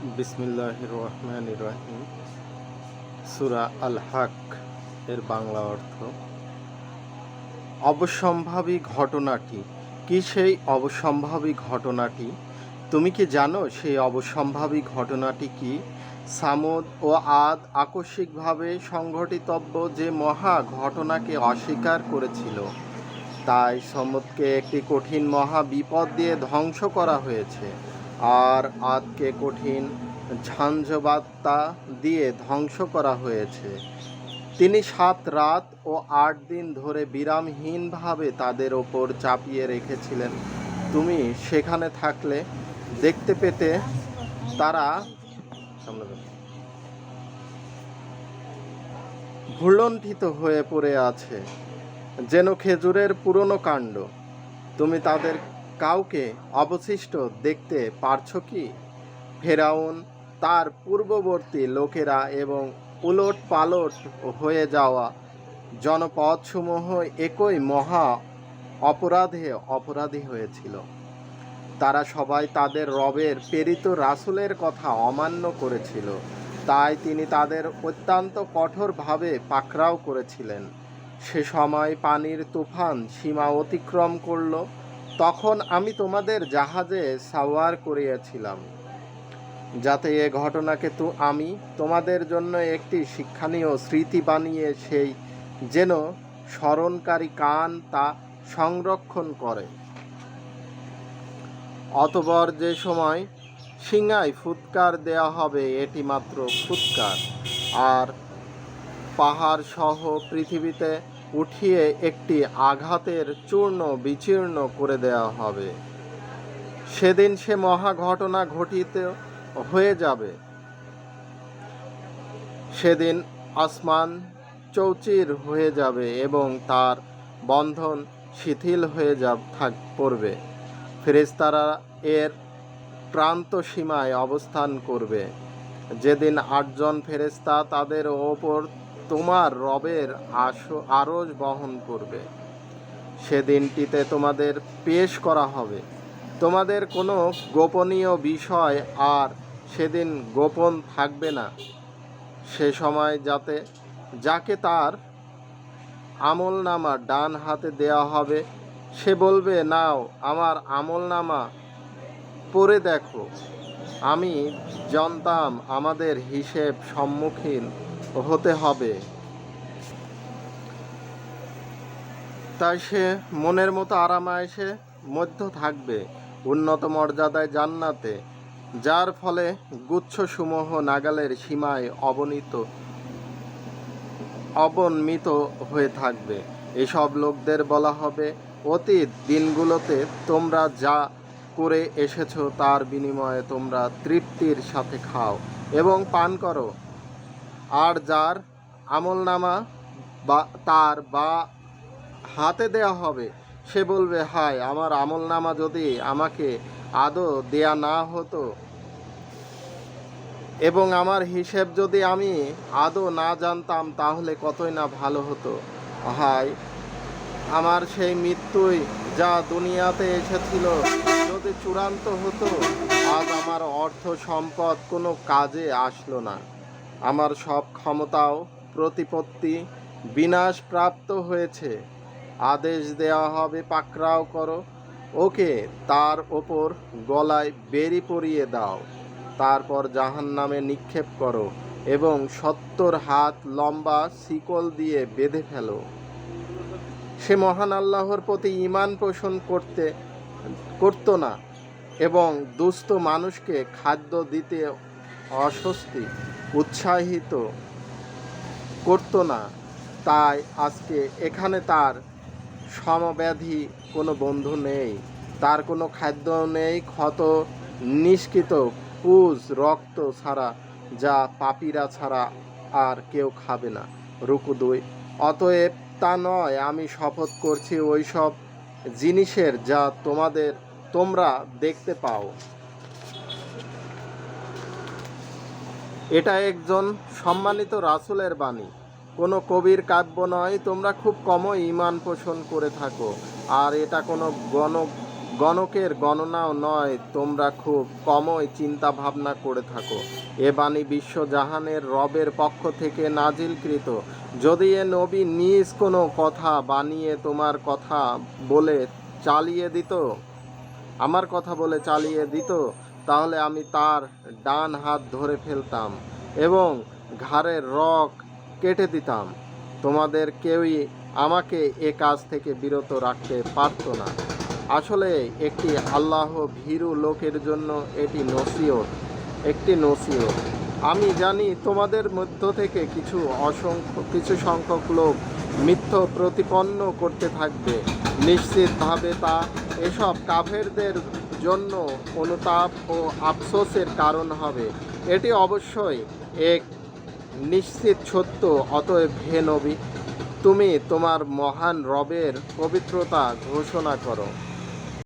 বিসমিল্লাহ রহমান রহিম সুরা আল হাক এর বাংলা অর্থ, অবসম্ভাবী ঘটনাটি কি? সেই অবসম্ভাবী ঘটনাটি তুমি কি জানো সেই অবসম্ভাবী ঘটনাটি কি? সামদ ও আদ আকস্মিকভাবে সংঘটিতব্য যে মহা ঘটনাকে অস্বীকার করেছিল। তাই সমুদকে একটি কঠিন মহা বিপদ দিয়ে ধ্বংস করা হয়েছে। আর আদকে কঠিন ঝাঞ্ঝবাত্তা দিয়ে ধ্বংস করা হয়েছে। তিনি সাত রাত ও আট দিন ধরে বিরামহীনভাবে তাদের ওপর চাপিয়ে রেখেছিলেন। তুমি সেখানে থাকলে দেখতে পেতে তারা ভুলণ্ঠিত হয়ে পড়ে আছে, যেন খেজুরের পুরনো কাণ্ড। তুমি তাদের কাউকে অবশিষ্ট দেখতে পারছ কি? ফেরাউন, তার পূর্ববর্তী লোকেরা এবং উলট পালট হয়ে যাওয়া জনপদসমূহ একই মহা অপরাধে অপরাধী হয়েছিল। তারা সবাই তাদের রবের প্রেরিত রাসূলের কথা অমান্য করেছিল। তাই তিনি তাদের অত্যন্ত কঠোরভাবে পাকড়াও করেছিলেন। সে সময় পানির তুফান সীমা অতিক্রম করল। তখন আমি তোমাদের জাহাজে সাওয়ার করিয়াছিলাম, যাতে এ ঘটনাকে তো আমি তোমাদের জন্য একটি শিক্ষণীয় স্মৃতি বানিয়ে সেই যেন স্মরণকারী কান তা সংরক্ষণ করে। অতবর যে সময় সিংহায় ফুৎকার দেয়া হবে, এটি মাত্র ফুৎকার, আর পাহাড় সহ পৃথিবীতে উঠিয়ে একটি আঘাতের চূর্ণ বিচীর্ণ করে দেওয়া হবে। সেদিন সে মহা ঘটনা ঘটিত হয়ে যাবে। সেদিন আসমান চৌচির হয়ে যাবে এবং তার বন্ধন শিথিল হয়ে যা থাক, পড়বে। ফেরেশতারা এর প্রান্ত সীমায় অবস্থান করবে। যেদিন আটজন ফেরেশতা তাদের ওপর তোমার রবের আশো আরজ বহন করবে। সেদিনটিতে তোমাদের পেশ করা হবে। তোমাদের কোনো গোপনীয় বিষয় আর সেদিন গোপন থাকবে না। সে সময় যাতে যাকে তার আমল নামা ডান হাতে দেওয়া হবে, সে বলবে, নাও, আমার আমল নামা পড়ে দেখো। আমি জানতাম আমাদের হিসেব সম্মুখীন হতে হবে। তাই সে মনের মতো আরামায়েশে মধ্য থাকবে উন্নত মর্যাদায় জান্নাতে, যার ফলে গুচ্ছসমূহ নাগালের সীমায় অবনীত, অবনমিত হয়ে থাকবে। এসব লোকদের বলা হবে, অতীত দিনগুলোতে তোমরা যা করে এসেছ, তার বিনিময়ে তোমরা তৃপ্তির সাথে খাও এবং পান করো। আর যার আমলনামা বা তার বা হাতে দেয়া হবে, সে বলবে, হায়, আমার আমলনামা যদি আমাকে আদৌ দেয়া না হতো এবং আমার হিসেব যদি আমি আদৌ না জানতাম, তাহলে কতই না ভালো হতো? হায়, আমার সেই মৃত্যুই যা দুনিয়াতে এসেছিল, যদি চূড়ান্ত হতো, আজ আমার অর্থ সম্পদ কোনো কাজে আসলো না। আমার সব ক্ষমতাও প্রতিপত্তি বিনাশ প্রাপ্ত হয়েছে। আদেশ দেওয়া হবে, পাকড়াও করো। ওকে, তার ওপর গলায় বেরি পরিয়ে দাও। তারপর জাহান নামে নিক্ষেপ করো এবং সত্তর হাত লম্বা শিকল দিয়ে বেঁধে ফেলো। সে মহান আল্লাহর প্রতি ঈমান পোষণ করতে, করত না এবং দুস্থ মানুষকে খাদ্য দিতে অস্বস্তি, উৎসাহিত করত না। তাই আজকে এখানে তার সমব্যাধি কোনো বন্ধু নেই। তার কোনো খাদ্য নেই, ক্ষত, নিষ্কৃত, পুজ, রক্ত ছাড়া, যা পাপীরা ছাড়া আর কেউ খাবে না। রুকু দুই। অতএব তা নয়, আমি শপথ করছি ওই সব জিনিসের যা তোমাদের, তোমরা দেখতে পাও। এটা একজন সম্মানিত রাসুলের বাণী। কোনো কবির কাব্য নয়, তোমরা খুব কমই ইমান পোষণ করে থাকো। আর এটা কোনো গণ গণকের গণনাও নয়, তোমরা খুব কমই চিন্তা ভাবনা করে থাকো। এ বাণী বিশ্বজাহানের রবের পক্ষ থেকে নাজিলকৃত। যদি এ নবী নিজ কোনো কথা বানিয়ে তোমার কথা বলে চালিয়ে দিত, আমার কথা বলে চালিয়ে দিত, তাহলে আমি তার ডান হাত ধরে ফেলতাম এবং ঘাড়ের রক কেটে দিতাম। তোমাদের কেউই আমাকে এ কাজ থেকে বিরত রাখতে পারতো না। আসলে একটি আল্লাহ ভীরু লোকের জন্য এটি নসিহত, একটি নসিহত। আমি জানি তোমাদের মধ্য থেকে কিছু অসংখ্য, কিছু সংখ্যক লোক মিথ্য প্রতিপন্ন করতে থাকবে। নিশ্চিতভাবে তা এসব কাফেরদের জন্য অনুতাপ ও আফসোসের কারণ হবে। এটি অবশ্যই এক নিশ্চিত সত্য, অতএব হে নবী, তুমি তোমার মহান রবের পবিত্রতা ঘোষণা করো।